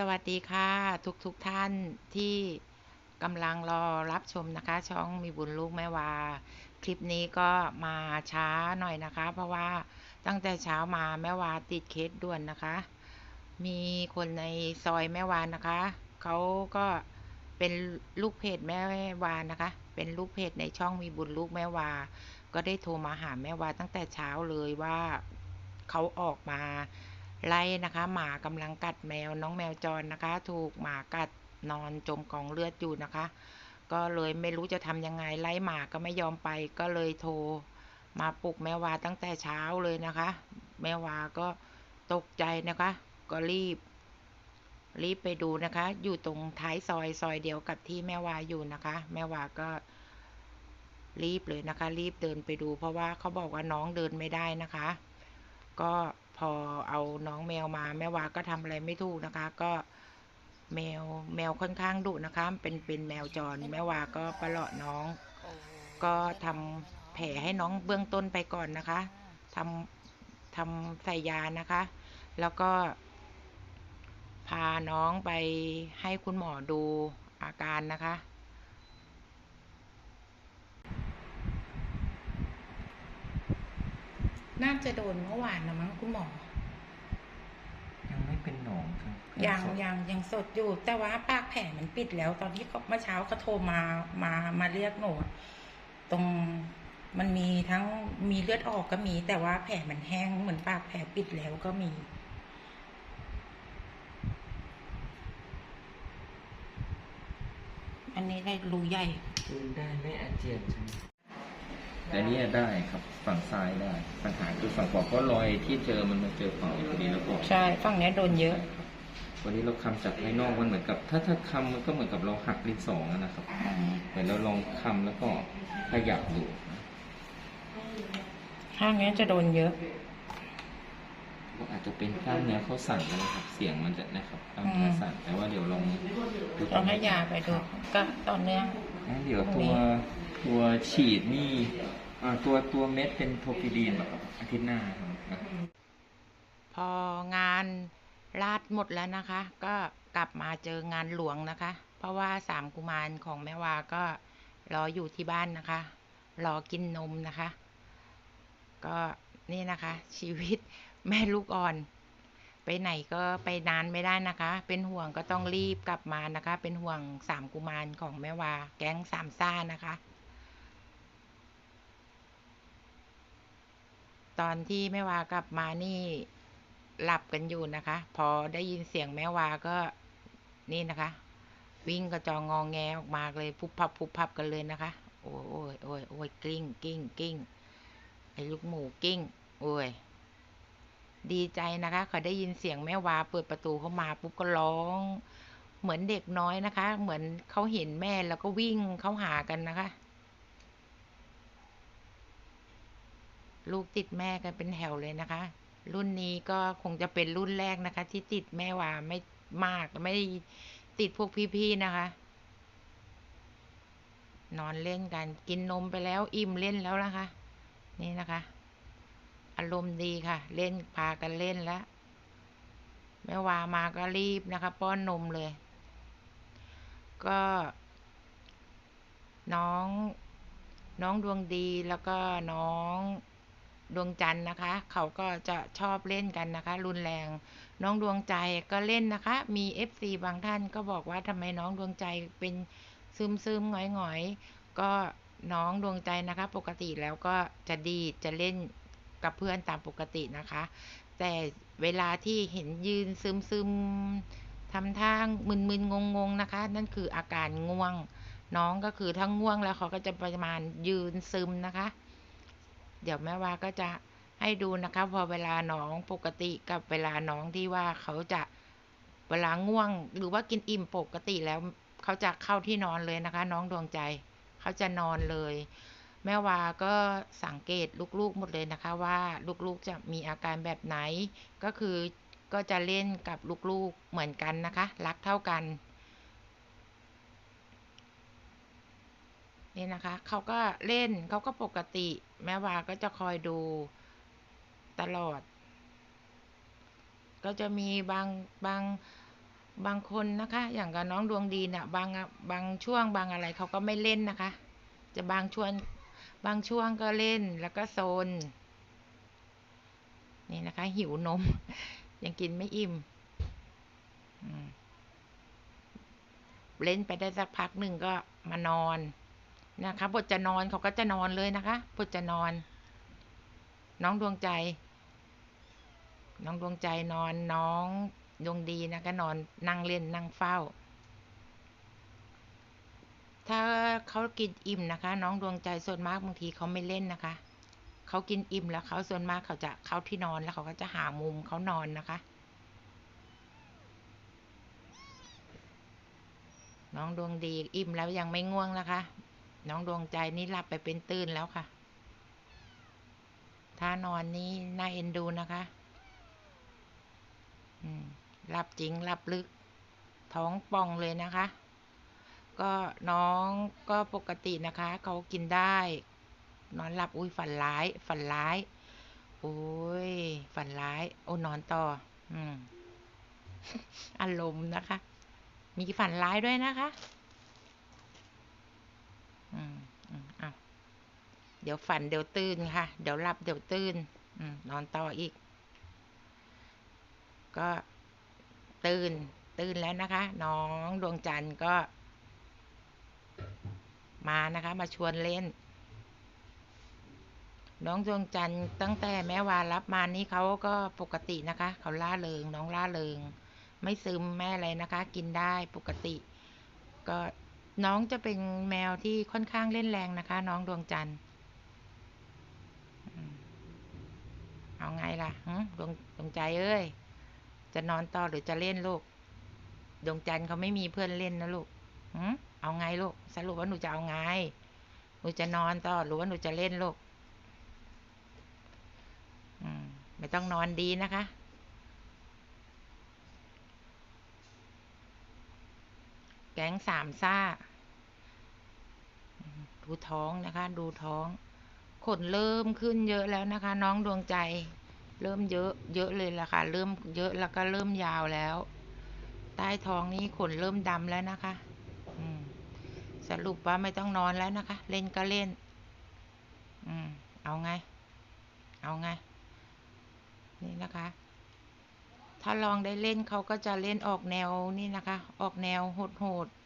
สวัสดีค่ะทุกทุกท่านที่กำลังรอรับชมนะคะ ช่องมีบุญลูกแม่วา คลิปนี้ก็มาช้าหน่อยนะคะ เพราะว่าตั้งแต่เช้ามาแม่วาติดเคสด่วนนะคะ มีคนในซอยแม่วานะคะเขาก็เป็นลูกเพจแม่วานะคะ เป็นลูกเพจในช่องมีบุญลูกแม่วา ก็ได้โทรมาหาแม่วาตั้งแต่เช้าเลยว่าเขาออกมา ไล่นะคะ หมากำลังกัดแมวน้องแมวจรนะคะ ถูกหมากัดนอนจมกองเลือดอยู่นะคะ ก็เลยไม่รู้จะทำยังไงไล่หมาก็ไม่ยอมไป ก็เลยโทร มาปลุกแม่วาตั้งแต่เช้าเลยนะคะ แม่วาก็ตกใจนะคะ ก็รีบ รีบไปดูนะคะ อยู่ตรงท้ายซอยซอยเดียวกับที่แม่วาอยู่นะคะ แม่วาก็รีบเลยนะคะ รีบเดินไปดู เพราะว่าเขาบอกว่าน้องเดินไม่ได้นะคะ ก็ พอเอาน้องแมวมาแม่วาก็ทำอะไรไม่ถูกนะคะ ก็แมวแมวค่อนข้างดุนะคะ เป็นเป็นแมวจรแม่วาก็ประเลาะน้อง ก็ทำแผลให้น้องเบื้องต้นไปก่อนนะคะทำทำใส่ยานะคะ แล้วก็ พาน้องไปให้คุณหมอดูอาการนะคะ น่าจะโดนเมื่อวานนะมั้งคุณหมอ ยังไม่เป็นหนองครับยังสดยังยังสดอยู่ แต่ว่าปากแผลมันปิดแล้ว ตอนที่เขาเมื่อเช้าเขาโทรมามามาเรียกหนูอะตรงมันมีทั้งมีเลือดออกก็มี แต่ว่าแผลมันแห้งเหมือนปากแผลปิดแล้วก็มีอันนี้ได้รูใหญ่กินได้ไม่อาเจียนใช่ไหม แต่เนี่ยได้ครับฝั่งซ้ายได้ ปัญหาคือฝั่งขวาเพราะรอยที่เจอมันมาเจอฝั่งนี้พอดีแล้วก็ใช่ฝั่งเนี้ยโดนเยอะ วันนี้เราคำจากภายนอกมันเหมือนกับ ถ้าถ้าคำมันก็เหมือนกับเราหักลิ้นสองอะนะครับอืมเหมือนเราลองคำแล้วก็ขยับดูข้างเนี้ยจะโดนเยอะก็อาจจะเป็นกล้ามเนื้อเขาสั่นก็ได้ครับ เสียงมันจะนะครับกล้ามเนื้อสั่นแต่ว่าเดี๋ยวลองดูต้องให้ยาไปดูก็ต่อเนื่องงั้นเดี๋ยวพรุ่งตันี้ว ตัวฉีดนี่อ่าตัวตัวเม็ดเป็นโทฟิดีนเหรอครับอาทิตย์หน้าครับพองานลาดหมดแล้วนะคะ ก็กลับมาเจองานหลวงนะคะ เพราะว่าสามกุมารของแม่วาก็รออยู่ที่บ้านนะคะ รอกินนมนะคะ ก็นี่นะคะ ชีวิตแม่ลูกอ่อน ไปไหนก็ไปนานไม่ได้นะคะ เป็นห่วงก็ต้องรีบกลับมานะคะ เป็นห่วงสามกุมารของแม่วา แก๊งสามซ่านะคะ ตอนที่แม่วากลับมานี่หลับกันอยู่นะคะ พอได้ยินเสียงแม่วาก็นี่นะคะ วิ่งกระจองงองแงออกมาเลยพุบพับพุบพับกันเลยนะคะ โอ้ยโอ้ยโอ้ยโอ้ยกลิ้งกิ้งกิ้งไอ้ลูกหมูกิ้ง โอ้ยดีใจนะคะเขาได้ยินเสียงแม่วาเปิดประตูเข้ามาปุ๊บก็ร้อง เหมือนเด็กน้อยนะคะ เหมือนเขาเห็นแม่แล้วก็วิ่งเข้าหากันนะคะ ลูกติดแม่กันเป็นแถวเลยนะคะ รุ่นนี้ก็คงจะเป็นรุ่นแรกนะคะ ที่ติดแม่วาไม่มากไม่ติดพวกพี่ๆนะคะ นอนเล่นกันกินนมไปแล้วอิ่มเล่นแล้วนะคะ นี่นะคะ อารมณ์ดีค่ะ เล่นพากันเล่นแล้วแม่วามาก็รีบนะคะ ป้อนนมเลย ก็ น้อง น้องดวงดีแล้วก็น้อง ดวงจันทร์นะคะ เขาก็จะชอบเล่นกันนะคะ รุนแรง น้องดวงใจก็เล่นนะคะ มีเอฟซีบางท่านก็บอกว่าทำไมน้องดวงใจเป็นซึมซึมหงอยหงอยๆก็น้องดวงใจนะคะ ปกติแล้วก็จะดีจะเล่นกับเพื่อนตามปกตินะคะ แต่เวลาที่เห็นยืนซึมซึมทำท่ามึนๆงงๆนะคะ นั่นคืออาการง่วง น้องก็คือถ้าง่วงแล้วเขาก็จะประมาณยืนซึมนะคะ เดี๋ยวแม่ว่าก็จะให้ดูนะคะพอเวลาน้องปกติกับเวลาน้องที่ว่าเขาจะเวลาง่วง หรือว่ากินอิ่มปกติแล้วเขาจะเข้าที่นอนเลยนะคะ น้องดวงใจเขาจะนอนเลย แม่วาก็สังเกตลูกๆหมดเลยนะคะ ว่าลูกๆจะมีอาการแบบไหน ก็คือก็จะเล่นกับลูกๆเหมือนกันนะคะ รักเท่ากัน นี่นะคะเขาก็เล่นเขาก็ปกติ แม่วาก็จะคอยดูตลอด ก็จะมีบางบางบางคนนะคะ อย่างกับน้องดวงดีเนี่ยบางบางช่วงบางอะไรเขาก็ไม่เล่นนะคะ จะบางช่วงบางช่วงก็เล่นแล้วก็โซนนี่นะคะ หิวนม ยังกินไม่อิ่มเล่นไปได้สักพักหนึ่งก็มานอน นะคะ บทจะนอนเขาก็จะนอนเลยนะคะ บทจะนอน น้องดวงใจ น้องดวงใจนอนน้องดวงดีนะก็นอนนั่งเล่นนั่งเฝ้า ถ้าเขากินอิ่มนะคะ น้องดวงใจส่วนมากบางทีเขาไม่เล่นนะคะเขากินอิ่มแล้วเขาส่วนมากเขาจะเข้าที่นอนแล้วเขาก็จะหามุมเขานอนนะคะ น้องดวงดีอิ่มแล้วยังไม่ง่วงนะคะ น้องดวงใจนี่หลับไปเป็นตื่นแล้วค่ะถ้านอนนี่น่าเอ็นดูนะคะหลับจริงหลับลึก ท้องป่องเลยนะคะ ก็น้องก็ปกตินะคะ เขากินได้ นอนหลับอุ้ยฝันร้าย ฝันร้ายโอ้ยฝันร้าย โอ้นอนต่อ อืม อารมณ์นะคะ มีฝันร้ายด้วยนะคะ อืมอืมอ้าเดี๋ยวฝันเดี๋ยวตื่นค่ะ เดี๋ยวหลับเดี๋ยวตื่น อืมนอนต่ออีก ก็ตื่น ตื่นแล้วนะคะ น้องดวงจันทร์ก็ มานะคะ มาชวนเล่น น้องดวงจันทร์ตั้งแต่แม่วารับมานี่เขาก็ปกตินะคะ เขาล่าเริง น้องล่าเริง ไม่ซึมแม่อะไรนะคะ กินได้ปกติ ก็ น้องจะเป็นแมวที่ค่อนข้างเล่นแรงนะคะ น้องดวงจันทร์เอาไงล่ะหึดวงดวงใจเอ้ย จะนอนต่อหรือจะเล่นลูก ดวงจันทร์เขาไม่มีเพื่อนเล่นนะลูกหึเอาไงลูก สรุปว่าหนูจะเอาไง หนูจะนอนต่อหรือว่าหนูจะเล่นลูกไม่ต้องนอนดีนะคะ แก๊งสามซ่า ดูท้องนะคะ ดูท้อง ขนเริ่มขึ้นเยอะแล้วนะคะ น้องดวงใจ เริ่มเยอะเยอะเลยละค่ะ เริ่มเยอะแล้วก็เริ่มยาวแล้ว ใต้ท้องนี้ขนเริ่มดำแล้วนะคะอืมสรุปว่าไม่ต้องนอนแล้วนะคะ เล่นก็เล่น อืม เอาไง เอาไง นี่นะคะ ถ้าลองได้เล่นเขาก็จะเล่นออกแนวนี่นะคะ ออกแนวโหดๆ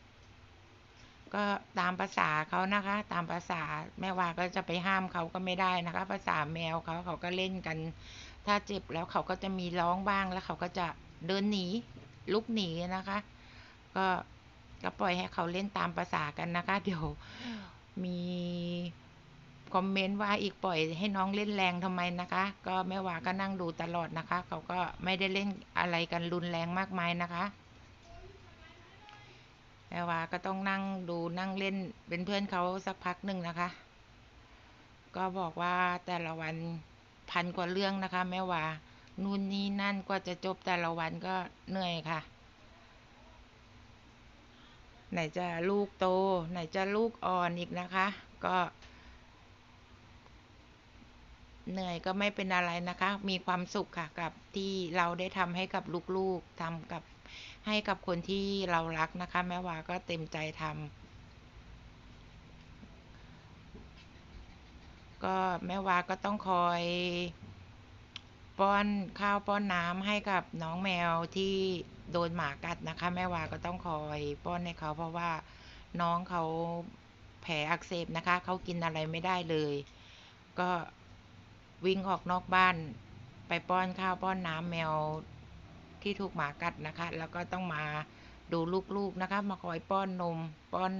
ก็ตามภาษาเขานะคะ ตามภาษาแม่วาก็จะไปห้ามเขาก็ไม่ได้นะคะ ภาษาแมวเขาเขาก็เล่นกัน ถ้าเจ็บแล้วเขาก็จะมีร้องบ้างแล้วเขาก็จะเดินหนีลุกหนีนะคะ ก็ก็ปล่อยให้เขาเล่นตามภาษากันนะคะ เดี๋ยวมีคอมเมนต์ว่าอีกปล่อยให้น้องเล่นแรงทำไมนะคะ ก็แม่วาก็นั่งดูตลอดนะคะ เขาก็ไม่ได้เล่นอะไรกันรุนแรงมากมายนะคะ แม่วาก็ต้องนั่งดูนั่งเล่นเป็นเพื่อนเขาสักพักหนึ่งนะคะ ก็บอกว่าแต่ละวันพันกว่าเรื่องนะคะแม่วานู่นนี่นั่นกว่าจะจบแต่ละวันก็เหนื่อยค่ะ ไหนจะลูกโต ไหนจะลูกอ่อนอีกนะคะ ก็ เหนื่อยก็ไม่เป็นอะไรนะคะ มีความสุขค่ะกับที่เราได้ทำให้กับลูกๆทำกับ ให้กับคนที่เรารักนะคะ แม่วาก็เต็มใจทำก็แม่วาก็ต้องคอยป้อนข้าวป้อนน้ำให้กับน้องแมวที่โดนหมากัดนะคะ แม่วาก็ต้องคอยป้อนให้เขาเพราะว่าน้องเขาแผลอักเสบนะคะ เขากินอะไรไม่ได้เลย ก็วิ่งออกนอกบ้าน ไปป้อนข้าวป้อนน้ำแมว ที่ถูกหมากัดนะคะ แล้วก็ต้องมาดูลูกๆนะคะ มาคอยป้อนนมป้อน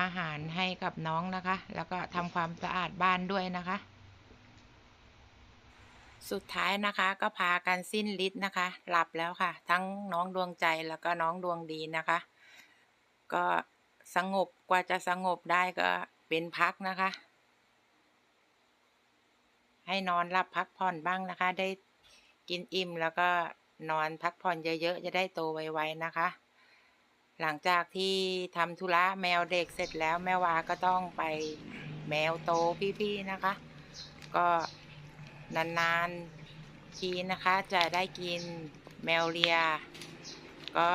อาหารให้กับน้องนะคะ แล้วก็ทำความสะอาดบ้านด้วยนะคะ สุดท้ายนะคะก็พากันสิ้นฤทธิ์นะคะ หลับแล้วค่ะ ทั้งน้องดวงใจแล้วก็น้องดวงดีนะคะ ก็สงบกว่าจะสงบได้ก็เป็นพักนะคะ ให้นอนหลับพักผ่อนบ้างนะคะ ได้กินอิ่มแล้วก็ นอนพักผ่อนเยอะๆ จะได้โตไวๆนะคะ หลังจากที่ทำธุระแมวเด็กเสร็จแล้วแม่วาก็ต้องไปแมวโตพี่ๆนะคะ ก็นานๆทีนะคะจะได้กินแมวเลีย ก็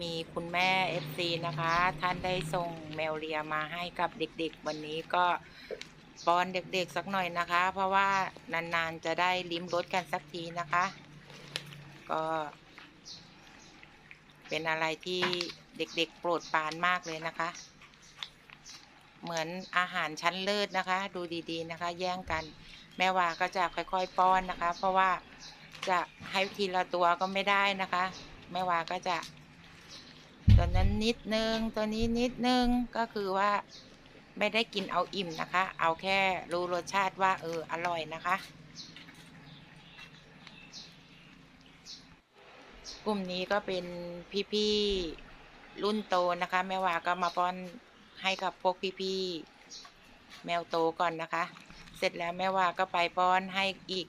มีคุณแม่ FC นะคะ ท่านได้ส่งแมวเลียมาให้กับเด็กๆ วันนี้ก็ป้อนเด็กๆสักหน่อยนะคะ เพราะว่านานๆจะได้ลิ้มรสกันสักทีนะคะ ก็เป็นอะไรที่เด็กๆโปรดปรานมากเลยนะคะ เหมือนอาหารชั้นเลิศนะคะ ดูดีๆนะคะ แย่งกัน แม่วาก็จะค่อยๆ ป้อนนะคะ เพราะว่าจะให้ทีละตัวก็ไม่ได้นะคะ แม่วาก็จะ ตัวนั้นนิดนึง ตัวนี้นิดนึง ก็คือว่าไม่ได้กินเอาอิ่มนะคะ เอาแค่รู้รสชาติว่าเอออร่อยนะคะ กลุ่มนี้ก็เป็นพี่ๆรุ่นโตนะคะแม่วาก็มาป้อนให้กับพวกพี่ๆแมวโตก่อนนะคะ เสร็จแล้วแม่วาก็ไปป้อนให้อีก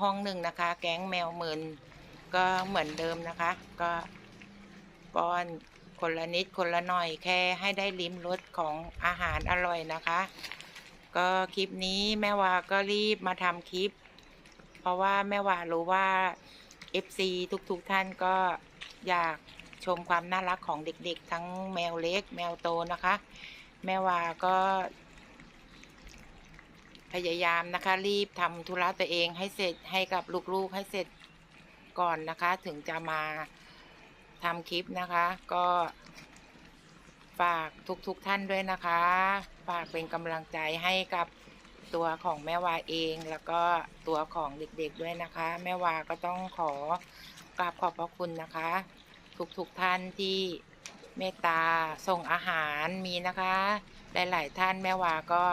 ห้องหนึ่งนะคะ แก๊งแมวหมื่นก็เหมือนเดิมนะคะ ก็ป้อนคนละนิดคนละหน่อยแค่ให้ได้ลิ้มรสของอาหารอร่อยนะคะ ก็คลิปนี้แม่วาก็รีบมาทำคลิป เพราะว่าแม่วารู้ว่า FC ทุกๆทท่านก็อยากชมความน่ารักของเด็กๆ ทั้งแมวเล็ก แมวโตนะคะ แม่วาก็ พยายามนะคะ รีบทำธุระตัวเองให้เสร็จให้กับลูกๆให้เสร็จก่อนนะคะ ถึงจะมาทำคลิปนะคะ ก็ฝากทุกๆทท่านด้วยนะคะ ฝากเป็นกำลังใจให้กับ ตัวของแม่วาเองแล้วก็ตัวของเด็กๆด้วยนะคะ แม่วาก็ต้องขอกราบขอบพระคุณนะคะ ทุกๆทท่านที่เมตตาส่งอาหารมีนะคะ หลายๆท่านแม่วาก็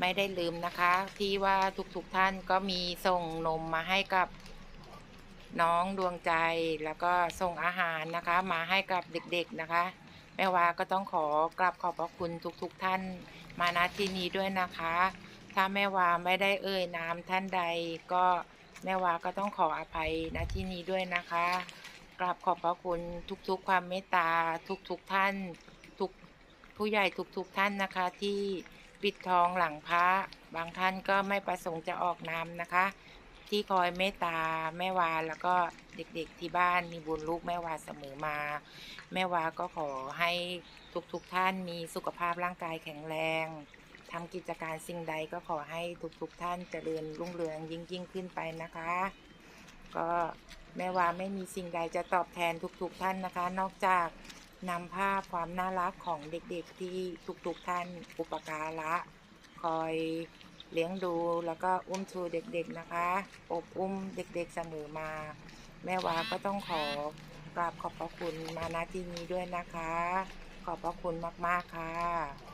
ไม่ได้ลืมนะคะ ที่ว่าทุกๆทท่านก็มีส่งนมมาให้กับน้องดวงใจแล้วก็ส่งอาหารนะคะ มาให้กับเด็กๆนะคะแม่วาก็ต้องขอกราบขอบพระคุณทุกๆทท่านมาณที่นี้ด้วยนะคะ ถ้าแม่วาไม่ได้เอ่ยนามท่านใด ก็แม่วาก็ต้องขออภัยณที่นี้ด้วยนะคะกราบขอบพระคุณทุกๆ ความเมตตาทุกๆท่าน ทุกผู้ใหญ่ทุกๆท่านนะคะ ที่ปิดทองหลังพระ บางท่านก็ไม่ประสงค์จะออกนามนะคะ ที่คอยเมตตาแม่วาแล้วก็เด็กๆที่บ้านมีบุญลูกแม่วาเสมอมา แม่วาก็ขอให้ทุกๆท่านมีสุขภาพร่างกายแข็งแรง ทำกิจการสิ่งใดก็ขอให้ทุกๆท่านเจริญรุ่งเรืองยิ่งยิ่งขึ้นไปนะคะ ก็แม่วาไม่มีสิ่งใดจะตอบแทนทุกๆท่านนะคะ นอกจากนำภาพความน่ารักของเด็กๆที่ทุกๆท่านอุปการะ คอยเลี้ยงดูแล้วก็อุ้มชูเด็กๆนะคะ อบอุ้มเด็กๆเสมอมา แม่วาก็ต้องขอกราบขอบพระคุณมาณที่นี้ด้วยนะคะ ขอบพระคุณมากๆค่ะ